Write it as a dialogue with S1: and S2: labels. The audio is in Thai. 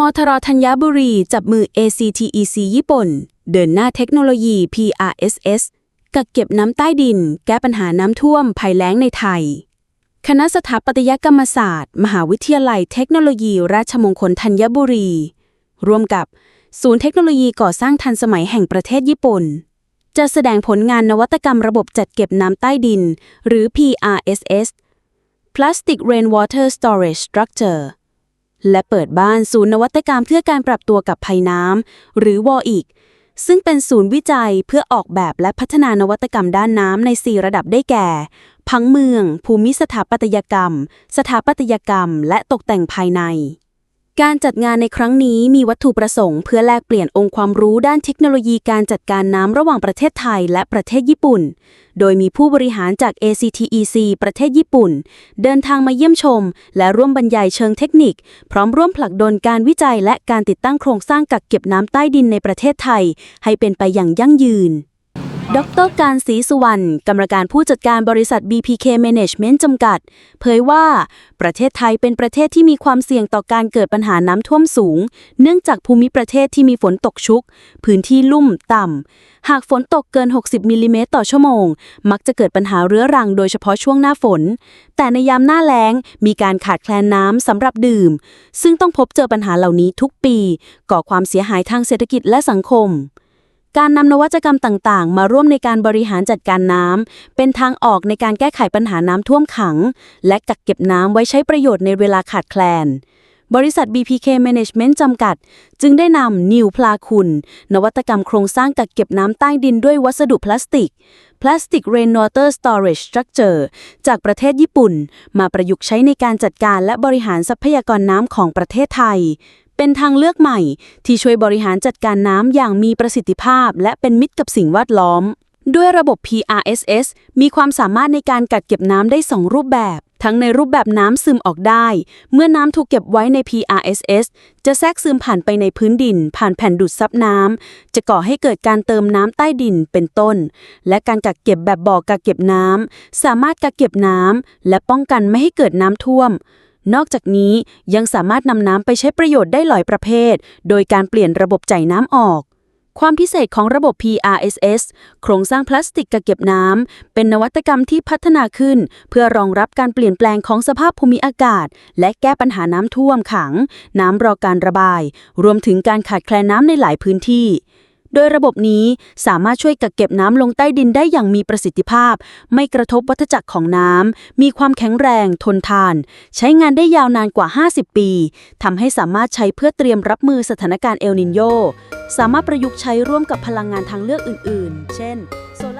S1: มทรธัญบุรีจับมือ ACTEC ญี่ปุ่น เดินหน้าเทคโนโลยี PRSS กักเก็บน้ำใต้ดิน แก้ปัญหาน้ำท่วมภัยแล้งในไทย คณะสถาปัตยกรรมศาสตร์ มหาวิทยาลัยเทคโนโลยีราชมงคลธัญบุรี ร่วมกับศูนย์เทคโนโลยีก่อสร้างทันสมัยแห่งประเทศญี่ปุ่น จะแสดงผลงานนวัตกรรมระบบจัดเก็บน้ำใต้ดิน หรือ PRSS Plastic Rainwater Storage Structure และเปิดบ้านศูนย์นวัตกรรมเพื่อการปรับตัวกับภัยน้ำหรือวออีก ซึ่งเป็นศูนย์วิจัยเพื่อออกแบบและพัฒนานวัตกรรมด้านน้ำใน 4 ระดับได้แก่ พังเมือง ภูมิสถาปัตยกรรม สถาปัตยกรรม และตกแต่งภายใน การจัดงานในครั้งนี้มีวัตถุประสงค์เพื่อแลกเปลี่ยนองค์ความรู้ด้านเทคโนโลยีการจัดการน้ำระหว่างประเทศไทยและประเทศญี่ปุ่น โดยมีผู้บริหารจาก ACTEC ประเทศญี่ปุ่น เดินทางมาเยี่ยมชม และร่วมบรรยายเชิงเทคนิค พร้อมร่วมผลักดันการวิจัยและการติดตั้งโครงสร้างกักเก็บน้ำใต้ดินในประเทศไทย ให้เป็นไปอย่างยั่งยืน ดรการศรีสุวรรณ กรรมการผู้จัดการบริษัท BPK Management จำกัด เผยว่า ประเทศไทยเป็นประเทศที่มีความเสี่ยงต่อการเกิดปัญหาน้ำท่วมสูง เนื่องจากภูมิประเทศที่มีฝนตกชุก พื้นที่ลุ่มต่ำ หากฝนตกเกิน 60มิลลิเมตรต่อชั่วโมง มักจะเกิดปัญหาเรื้อรังโดยเฉพาะช่วงหน้าฝน แต่ในยามหน้าแล้ง มีการขาดแคลนน้ำสำหรับดื่ม ซึ่งต้องพบเจอปัญหาเหล่านี้ทุกปี ก่อความเสียหายทางเศรษฐกิจและสังคม การนำนวัตกรรมต่างๆ มาร่วมในการบริหารจัดการน้ำเป็นทางออกในการแก้ไขปัญหาน้ำท่วมขัง และกักเก็บน้ำไว้ใช้ประโยชน์ในเวลาขาดแคลน บริษัท BPK Management จำกัด จึงได้นำนิวพลาคุณ นวัตกรรมโครงสร้างกักเก็บน้ำใต้ดินด้วยวัสดุพลาสติก Plastic Rainwater Storage Structure จากประเทศญี่ปุ่น มาประยุกต์ใช้ในการจัดการและบริหารทรัพยากรน้ำของประเทศไทย เป็นทางเลือกใหม่ ที่ช่วยบริหารจัดการน้ำอย่างมีประสิทธิภาพ และเป็นมิตรกับสิ่งแวดล้อม ด้วยระบบ PRSS มีความสามารถในการกักเก็บน้ำได้ 2 รูปแบบ ทั้งในรูปแบบน้ำซึมออกได้ เมื่อน้ำถูกเก็บไว้ใน PRSS จะแทรกซึมผ่านไปในพื้นดิน ผ่านแผ่นดูดซับน้ำ จะก่อให้เกิดการเติมน้ำใต้ดินเป็นต้น และการกักเก็บแบบบ่อกักเก็บน้ำสามารถกักเก็บน้ำและป้องกันไม่ให้เกิดน้ำท่วม นอกจากนี้ยังสามารถนำน้ำไปใช้ประโยชน์ได้หลายประเภท โดยการเปลี่ยนระบบจ่ายน้ำออก ความพิเศษของระบบ PRSS โครงสร้างพลาสติกกักเก็บน้ำ เป็นนวัตกรรมที่พัฒนาขึ้น เพื่อรองรับการเปลี่ยนแปลงของสภาพภูมิอากาศ และแก้ปัญหาน้ำท่วมขัง น้ำรอการระบาย รวมถึงการขาดแคลนน้ำในหลายพื้นที่ โดยระบบนี้สามารถช่วยกักเก็บน้ำลงใต้ดินได้อย่างมีประสิทธิภาพ ไม่กระทบวัฏจักรของน้ำ มีความแข็งแรง ทนทาน ใช้งานได้ยาวนานกว่า 50 ปีทำให้สามารถใช้เพื่อเตรียมรับมือสถานการณ์เอลนินโย สามารถประยุกต์ใช้ร่วมกับพลังงานทางเลือกอื่น ๆ เช่นโซลา